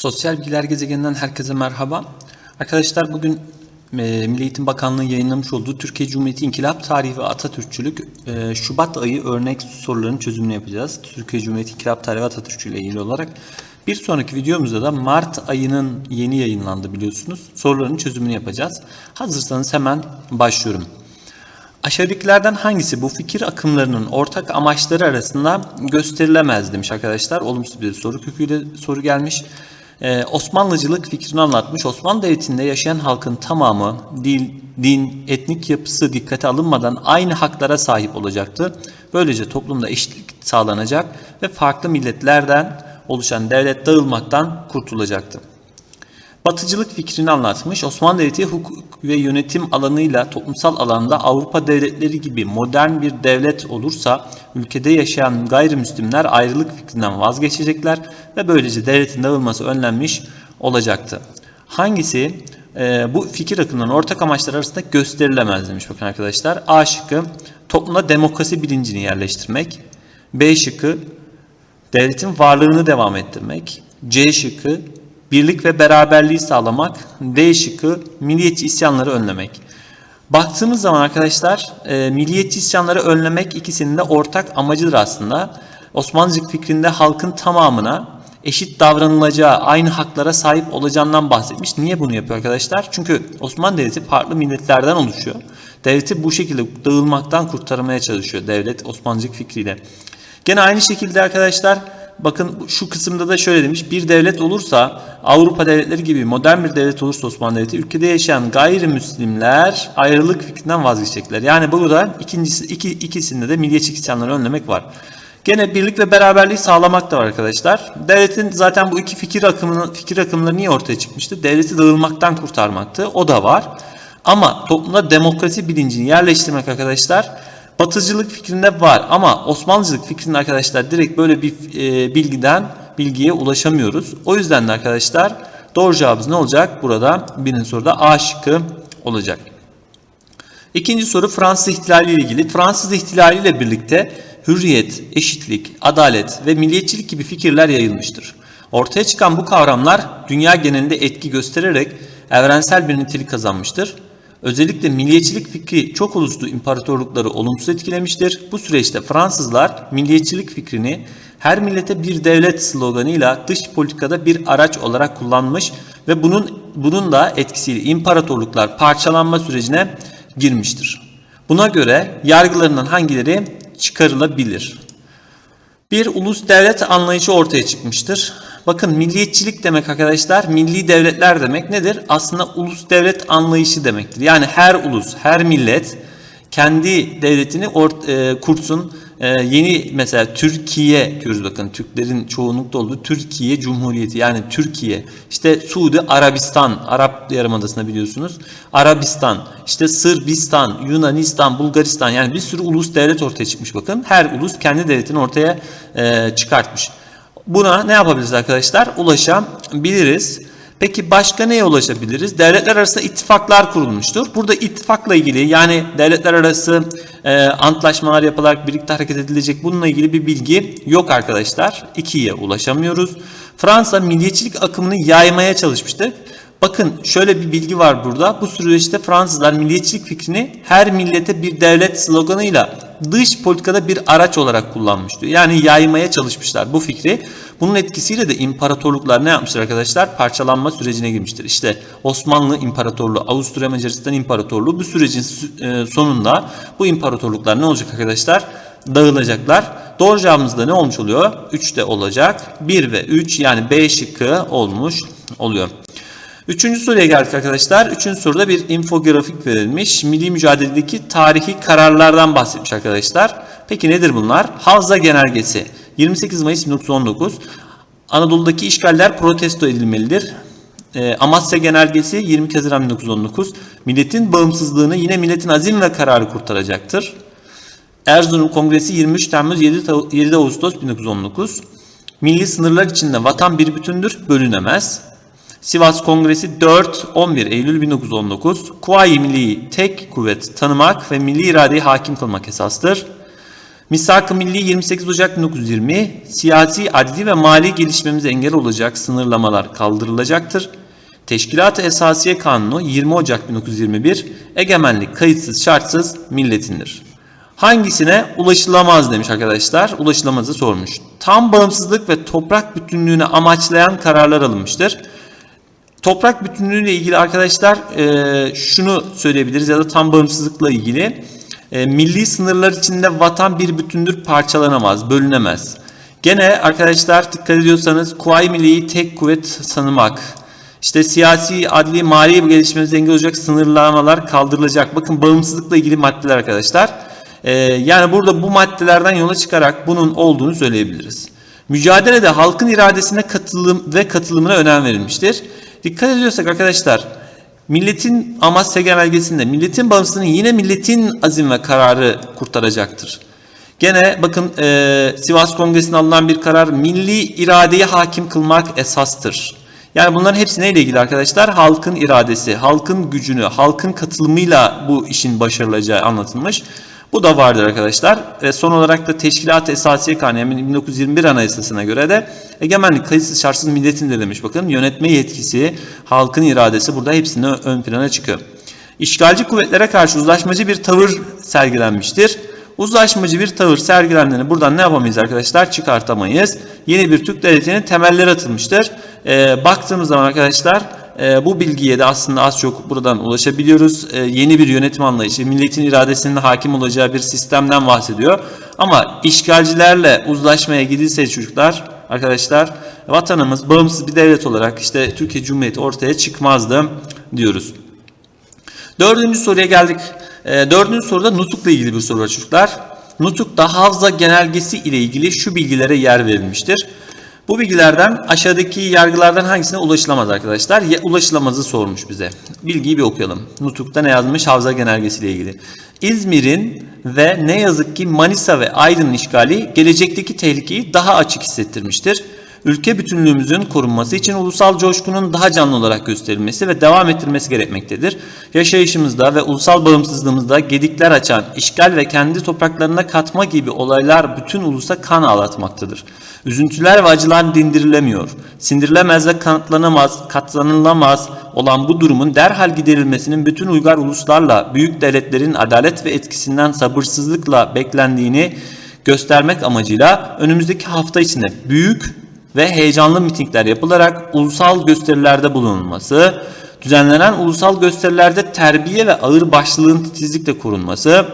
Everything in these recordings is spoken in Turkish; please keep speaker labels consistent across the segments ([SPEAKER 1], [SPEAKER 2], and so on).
[SPEAKER 1] Sosyal Bilgiler Gezegeni'nden herkese merhaba. Arkadaşlar bugün e, Milli Eğitim Bakanlığı yayınlamış olduğu Türkiye Cumhuriyeti İnkılap Tarihi ve Atatürkçülük e, Şubat ayı örnek soruların çözümünü yapacağız. Türkiye Cumhuriyeti İnkılap Tarihi ve Atatürkçülüğü ile ilgili olarak. Bir sonraki videomuzda da Mart ayının yeni yayınlandı biliyorsunuz. Soruların çözümünü yapacağız. Hazırsanız hemen başlıyorum. Aşağıdakilerden hangisi bu fikir akımlarının ortak amaçları arasında gösterilemez demiş arkadaşlar. Olumsuz bir soru köküyle soru gelmiş. Ee, Osmanlıcılık fikrini anlatmış. Osmanlı Devleti'nde yaşayan halkın tamamı dil, din, etnik yapısı dikkate alınmadan aynı haklara sahip olacaktı. Böylece toplumda eşitlik sağlanacak ve farklı milletlerden oluşan devlet dağılmaktan kurtulacaktı. Batıcılık fikrini anlatmış. Osmanlı Devleti hukuk ve yönetim alanıyla toplumsal alanda Avrupa devletleri gibi modern bir devlet olursa ülkede yaşayan gayrimüslimler ayrılık fikrinden vazgeçecekler ve böylece devletin dağılması önlenmiş olacaktı. Hangisi e, bu fikir akımlarının ortak amaçları arasında gösterilemez demiş bakın arkadaşlar. A şıkkı toplumda demokrasi bilincini yerleştirmek. B şıkkı devletin varlığını devam ettirmek. C şıkkı birlik ve beraberliği sağlamak. D şıkkı milliyetçi isyanları önlemek. Baktığımız zaman arkadaşlar e, milliyetçi isyanları önlemek ikisinin de ortak amacıdır aslında. Osmanlıcılık fikrinde halkın tamamına eşit davranılacağı, aynı haklara sahip olacağından bahsetmiş. Niye bunu yapıyor arkadaşlar? Çünkü Osmanlı Devleti farklı milletlerden oluşuyor. Devleti bu şekilde dağılmaktan kurtarmaya çalışıyor devlet Osmanlıcılık fikriyle. Gene aynı şekilde arkadaşlar bakın şu kısımda da şöyle demiş. Bir devlet olursa Avrupa devletleri gibi modern bir devlet olursa Osmanlı Devleti ülkede yaşayan gayrimüslimler ayrılık fikrinden vazgeçecekler. Yani burada ikincisi iki, ikisinde de milliyetçi isyanları önlemek var. Gene birlik ve beraberliği sağlamak da var arkadaşlar. Devletin zaten bu iki fikir akımının fikir akımları niye ortaya çıkmıştı? Devleti dağılmaktan kurtarmaktı. O da var. Ama toplumda demokrasi bilincini yerleştirmek arkadaşlar Batıcılık fikrinde var ama Osmanlıcılık fikrinde arkadaşlar direkt böyle bir e, bilgiden bilgiye ulaşamıyoruz. O yüzden de arkadaşlar doğru cevabımız ne olacak? Burada birinci soruda A şıkkı olacak. İkinci soru Fransız ihtilali ile ilgili. Fransız ihtilali ile birlikte hürriyet, eşitlik, adalet ve milliyetçilik gibi fikirler yayılmıştır. Ortaya çıkan bu kavramlar dünya genelinde etki göstererek evrensel bir nitelik kazanmıştır. Özellikle milliyetçilik fikri çok uluslu imparatorlukları olumsuz etkilemiştir. Bu süreçte Fransızlar milliyetçilik fikrini her millete bir devlet sloganıyla dış politikada bir araç olarak kullanmış ve bunun bunun da etkisiyle imparatorluklar parçalanma sürecine girmiştir. Buna göre yargılarından hangileri çıkarılabilir? Bir ulus devlet anlayışı ortaya çıkmıştır. Bakın milliyetçilik demek arkadaşlar milli devletler demek nedir? Aslında ulus devlet anlayışı demektir. Yani her ulus, her millet kendi devletini e, kursun. E, yeni mesela Türkiye diyoruz bakın Türklerin çoğunlukta olduğu Türkiye Cumhuriyeti yani Türkiye işte Suudi Arabistan Arap Yarımadası'nda biliyorsunuz Arabistan işte Sırbistan Yunanistan Bulgaristan yani bir sürü ulus devlet ortaya çıkmış bakın her ulus kendi devletini ortaya e, çıkartmış. Buna ne yapabiliriz arkadaşlar? Ulaşabiliriz. Peki başka neye ulaşabiliriz? Devletler arası ittifaklar kurulmuştur. Burada ittifakla ilgili yani devletler arası e, antlaşmalar yapılarak birlikte hareket edilecek bununla ilgili bir bilgi yok arkadaşlar. İkiye ulaşamıyoruz. Fransa milliyetçilik akımını yaymaya çalışmıştı. Bakın şöyle bir bilgi var burada. Bu süreçte Fransızlar milliyetçilik fikrini her millete bir devlet sloganıyla dış politikada bir araç olarak kullanmıştı. Yani yaymaya çalışmışlar bu fikri. Bunun etkisiyle de imparatorluklar ne yapmışlar arkadaşlar? Parçalanma sürecine girmiştir. İşte Osmanlı İmparatorluğu, Avusturya Macaristan İmparatorluğu bu sürecin e, sonunda bu imparatorluklar ne olacak arkadaşlar? Dağılacaklar. Doğru cevabımız da ne olmuş oluyor? 3 de olacak. 1 ve 3 yani B şıkkı olmuş oluyor. Üçüncü soruya geldik arkadaşlar. Üçüncü soruda bir infografik verilmiş. Milli mücadeledeki tarihi kararlardan bahsetmiş arkadaşlar. Peki nedir bunlar? Havza Genelgesi 28 Mayıs 1919. Anadolu'daki işgaller protesto edilmelidir. E, Amasya Genelgesi 20 Haziran 1919. Milletin bağımsızlığını yine milletin azim ve kararı kurtaracaktır. Erzurum Kongresi 23 Temmuz 7, 7 Ağustos 1919. Milli sınırlar içinde vatan bir bütündür, bölünemez. Sivas Kongresi 4-11 Eylül 1919 Kuvayi Milli'yi tek kuvvet tanımak ve milli iradeyi hakim kılmak esastır. Misak-ı Milli 28 Ocak 1920 siyasi, adli ve mali gelişmemize engel olacak sınırlamalar kaldırılacaktır. Teşkilat-ı Esasiye Kanunu 20 Ocak 1921 egemenlik kayıtsız şartsız milletindir. Hangisine ulaşılamaz demiş arkadaşlar. Ulaşılamazı sormuş. Tam bağımsızlık ve toprak bütünlüğünü amaçlayan kararlar alınmıştır. Toprak bütünlüğüyle ilgili arkadaşlar e, şunu söyleyebiliriz ya da tam bağımsızlıkla ilgili e, milli sınırlar içinde vatan bir bütündür parçalanamaz, bölünemez. Gene arkadaşlar dikkat ediyorsanız Kuvayi Milliye'yi tek kuvvet tanımak, işte siyasi, adli, mali gelişmemize engel olacak sınırlamalar kaldırılacak. Bakın bağımsızlıkla ilgili maddeler arkadaşlar. E, yani burada bu maddelerden yola çıkarak bunun olduğunu söyleyebiliriz. Mücadelede halkın iradesine katılım ve katılımına önem verilmiştir. Dikkat ediyorsak arkadaşlar milletin Amasya Genelgesi'nde milletin bağımsızlığını yine milletin azim ve kararı kurtaracaktır. Gene bakın e, Sivas Kongresi'nde alınan bir karar milli iradeye hakim kılmak esastır. Yani bunların hepsi neyle ilgili arkadaşlar? Halkın iradesi, halkın gücünü, halkın katılımıyla bu işin başarılacağı anlatılmış. Bu da vardır arkadaşlar. Ve son olarak da Teşkilat-ı Esasiye Kanunu yani 1921 Anayasası'na göre de egemenlik kayıtsız şartsız milletin de demiş. Bakın yönetme yetkisi, halkın iradesi burada hepsinde ön plana çıkıyor. İşgalci kuvvetlere karşı uzlaşmacı bir tavır sergilenmiştir. Uzlaşmacı bir tavır sergilendiğini buradan ne yapamayız arkadaşlar? Çıkartamayız. Yeni bir Türk devletinin temelleri atılmıştır. Ee, baktığımız zaman arkadaşlar e, bu bilgiye de aslında az çok buradan ulaşabiliyoruz. E, yeni bir yönetim anlayışı, milletin iradesinin hakim olacağı bir sistemden bahsediyor. Ama işgalcilerle uzlaşmaya gidilse çocuklar, arkadaşlar vatanımız bağımsız bir devlet olarak işte Türkiye Cumhuriyeti ortaya çıkmazdı diyoruz. Dördüncü soruya geldik. E, dördüncü soruda nutukla ilgili bir soru var çocuklar. Nutukta havza genelgesi ile ilgili şu bilgilere yer verilmiştir. Bu bilgilerden aşağıdaki yargılardan hangisine ulaşılamaz arkadaşlar? Ya, ulaşılamazı sormuş bize. Bilgiyi bir okuyalım. Nutuk'ta ne yazmış Havza Genelgesi ile ilgili. İzmir'in ve ne yazık ki Manisa ve Aydın'ın işgali gelecekteki tehlikeyi daha açık hissettirmiştir. Ülke bütünlüğümüzün korunması için ulusal coşkunun daha canlı olarak gösterilmesi ve devam ettirilmesi gerekmektedir. Yaşayışımızda ve ulusal bağımsızlığımızda gedikler açan, işgal ve kendi topraklarına katma gibi olaylar bütün ulusa kan ağlatmaktadır. Üzüntüler ve acılar dindirilemiyor. Sindirilemez ve kanıtlanamaz, katlanılamaz olan bu durumun derhal giderilmesinin bütün uygar uluslarla büyük devletlerin adalet ve etkisinden sabırsızlıkla beklendiğini göstermek amacıyla önümüzdeki hafta içinde büyük ve heyecanlı mitingler yapılarak ulusal gösterilerde bulunulması, düzenlenen ulusal gösterilerde terbiye ve ağır başlılığın titizlikle korunması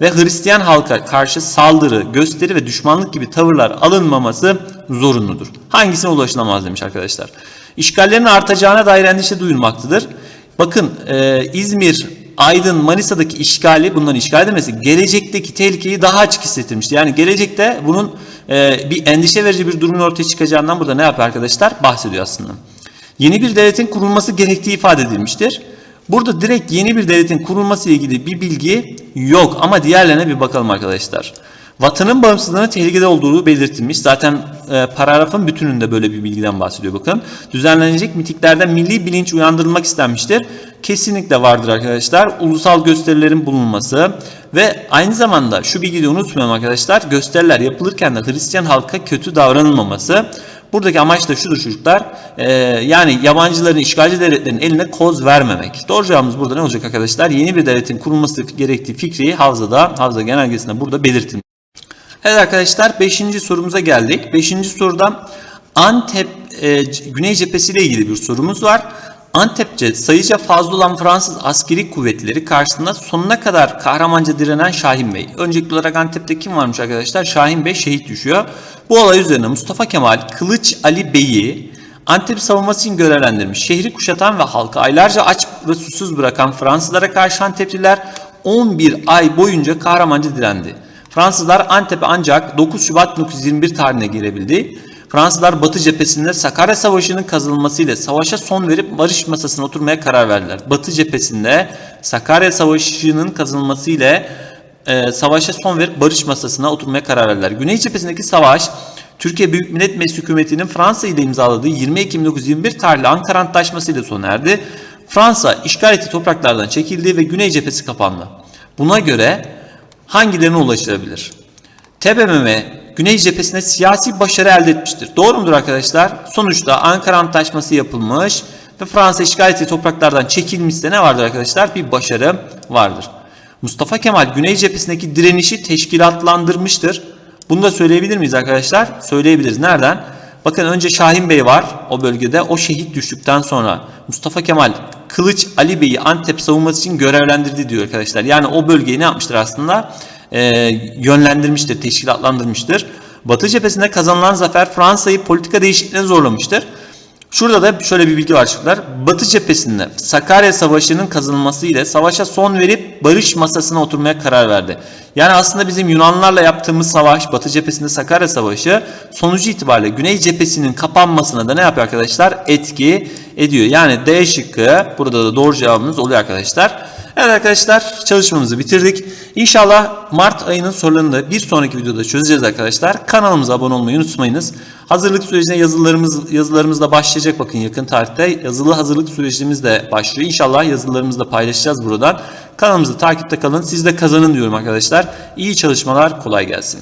[SPEAKER 1] ve Hristiyan halka karşı saldırı, gösteri ve düşmanlık gibi tavırlar alınmaması zorunludur. Hangisine ulaşılamaz demiş arkadaşlar. İşgallerin artacağına dair endişe duyulmaktadır. Bakın e, İzmir, Aydın, Manisa'daki işgali, bunların işgal edilmesi gelecekteki tehlikeyi daha açık hissettirmişti. Yani gelecekte bunun e, bir endişe verici bir durumun ortaya çıkacağından burada ne yapıyor arkadaşlar? Bahsediyor aslında. Yeni bir devletin kurulması gerektiği ifade edilmiştir. Burada direkt yeni bir devletin kurulması ile ilgili bir bilgi yok ama diğerlerine bir bakalım arkadaşlar. Vatanın bağımsızlığına tehlikede olduğu belirtilmiş. Zaten e, paragrafın bütününde böyle bir bilgiden bahsediyor bakın. Düzenlenecek mitinglerden milli bilinç uyandırılmak istenmiştir. Kesinlikle vardır arkadaşlar. Ulusal gösterilerin bulunması ve aynı zamanda şu bilgiyi unutmayalım arkadaşlar. Gösteriler yapılırken de Hristiyan halka kötü davranılmaması. Buradaki amaç da şudur çocuklar. E, yani yabancıların, işgalci devletlerin eline koz vermemek. Doğru cevabımız burada ne olacak arkadaşlar? Yeni bir devletin kurulması gerektiği fikri Havza'da, Havza Genelgesi'nde burada belirtilmiş. Evet arkadaşlar 5. sorumuza geldik. 5. soruda Antep e, Güney Cephesi ile ilgili bir sorumuz var. Antepçe sayıca fazla olan Fransız askeri kuvvetleri karşısında sonuna kadar kahramanca direnen Şahin Bey. Öncelikli olarak Antep'te kim varmış arkadaşlar? Şahin Bey şehit düşüyor. Bu olay üzerine Mustafa Kemal Kılıç Ali Bey'i Antep savunması için görevlendirmiş. Şehri kuşatan ve halkı aylarca aç ve susuz bırakan Fransızlara karşı Antepliler 11 ay boyunca kahramanca direndi. Fransızlar Antep'e ancak 9 Şubat 1921 tarihine girebildi. Fransızlar Batı cephesinde Sakarya Savaşı'nın kazanılmasıyla savaşa son verip barış masasına oturmaya karar verdiler. Batı cephesinde Sakarya Savaşı'nın kazanılmasıyla e, savaşa son verip barış masasına oturmaya karar verdiler. Güney cephesindeki savaş Türkiye Büyük Millet Meclisi hükümetinin Fransa ile imzaladığı 20 Ekim 1921 tarihli Ankara Antlaşması ile sona erdi. Fransa işgal ettiği topraklardan çekildi ve Güney cephesi kapandı. Buna göre hangilerine ulaşılabilir? TBMM Güney cephesinde siyasi başarı elde etmiştir. Doğru mudur arkadaşlar? Sonuçta Ankara Antlaşması yapılmış ve Fransa işgal ettiği topraklardan çekilmişse ne vardır arkadaşlar? Bir başarı vardır. Mustafa Kemal Güney cephesindeki direnişi teşkilatlandırmıştır. Bunu da söyleyebilir miyiz arkadaşlar? Söyleyebiliriz. Nereden? Bakın önce Şahin Bey var o bölgede. O şehit düştükten sonra Mustafa Kemal Kılıç Ali Bey'i Antep savunması için görevlendirdi diyor arkadaşlar. Yani o bölgeyi ne yapmıştır aslında? Ee, yönlendirmiştir, teşkilatlandırmıştır. Batı cephesinde kazanılan zafer Fransa'yı politika değişikliğine zorlamıştır. Şurada da şöyle bir bilgi var çocuklar. Batı cephesinde Sakarya Savaşı'nın kazanılması ile savaşa son verip barış masasına oturmaya karar verdi. Yani aslında bizim Yunanlarla yaptığımız savaş, Batı cephesinde Sakarya Savaşı sonucu itibariyle Güney cephesinin kapanmasına da ne yapıyor arkadaşlar? Etki ediyor. Yani D şıkkı burada da doğru cevabımız oluyor arkadaşlar. Evet arkadaşlar çalışmamızı bitirdik. İnşallah Mart ayının sorularını da bir sonraki videoda çözeceğiz arkadaşlar. Kanalımıza abone olmayı unutmayınız. Hazırlık sürecine yazılarımız yazılarımız da başlayacak bakın yakın tarihte. Yazılı hazırlık sürecimiz de başlıyor. İnşallah yazılarımızı da paylaşacağız buradan. Kanalımızı takipte kalın. Siz de kazanın diyorum arkadaşlar. İyi çalışmalar, kolay gelsin.